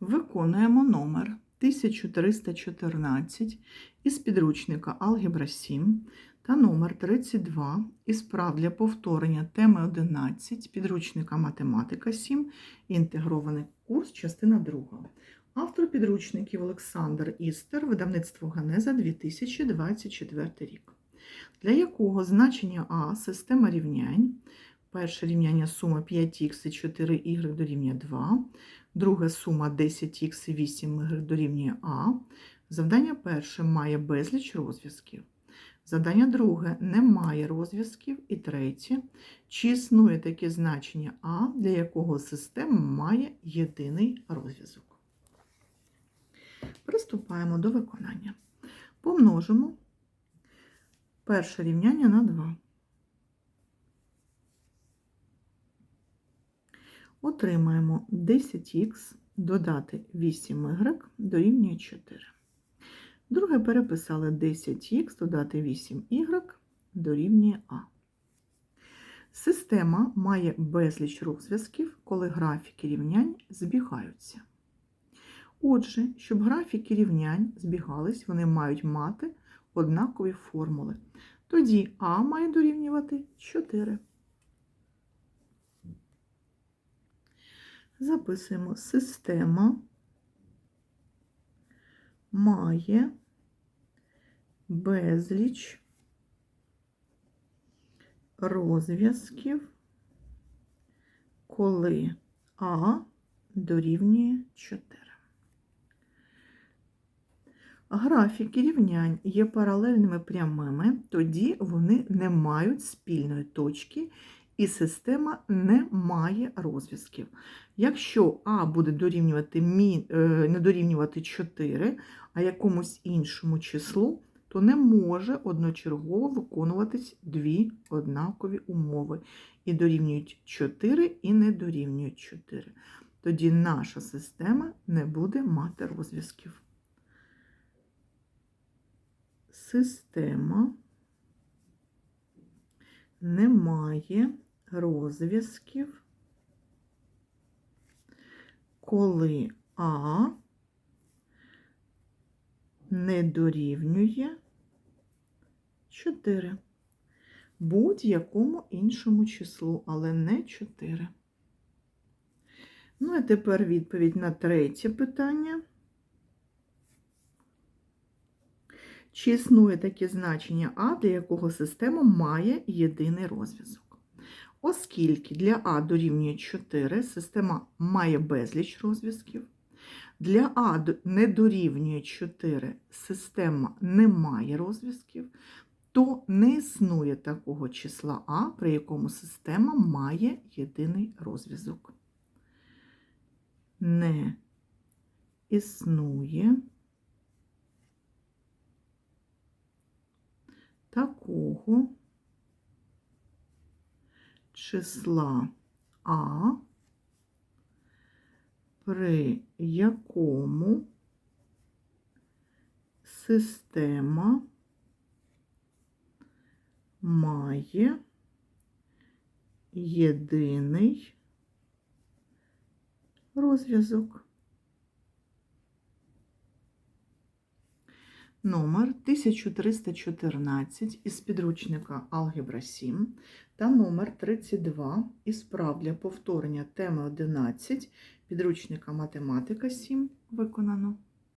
Виконуємо номер 1314 із підручника Алгебра 7 та номер 32 із прав для повторення теми 11 підручника Математика 7 інтегрований курс, частина 2. Автор підручників Олександр Істер, видавництво Ганеза 2024 рік. Для якого значення А система рівнянь. Перше рівняння сума 5х і 4y дорівнює 2. Друге сума 10х і 8y дорівнює А. Завдання перше має безліч розв'язків. Завдання друге не має розв'язків. І третє, чи існує таке значення А, для якого система має єдиний розв'язок. Приступаємо до виконання. Помножимо перше рівняння на 2. Отримаємо 10х додати 8y дорівнює 4. Друге переписали 10х додати 8y дорівнює А. Система має безліч розв'язків, коли графіки рівнянь збігаються. Отже, щоб графіки рівнянь збігались, вони мають мати однакові формули. Тоді А має дорівнювати 4. Записуємо система має безліч розв'язків, коли А дорівнює 4. Графіки рівнянь є паралельними прямими, тоді вони не мають спільної точки і система не має розв'язків. Якщо А буде дорівнювати, не дорівнювати 4, а якомусь іншому числу, то не може одночергово виконуватись дві однакові умови. І дорівнюють 4, і не дорівнюють 4. Тоді наша система не буде мати розв'язків. Система не має розв'язків, коли А не дорівнює 4 будь-якому іншому числу, але не 4. Ну, а тепер відповідь на третє питання. Чи існує таке значення А, для якого система має єдиний розв'язок? Оскільки для А дорівнює 4, система має безліч розв'язків. Для А не дорівнює 4, система не має розв'язків, то не існує такого числа А, при якому система має єдиний розв'язок. Не існує такого числа А, при якому система має єдиний розв'язок. Номер 1314 із підручника Алгебра 7 та номер 32 із прав для повторення теми 11 підручника Математика 7 виконано.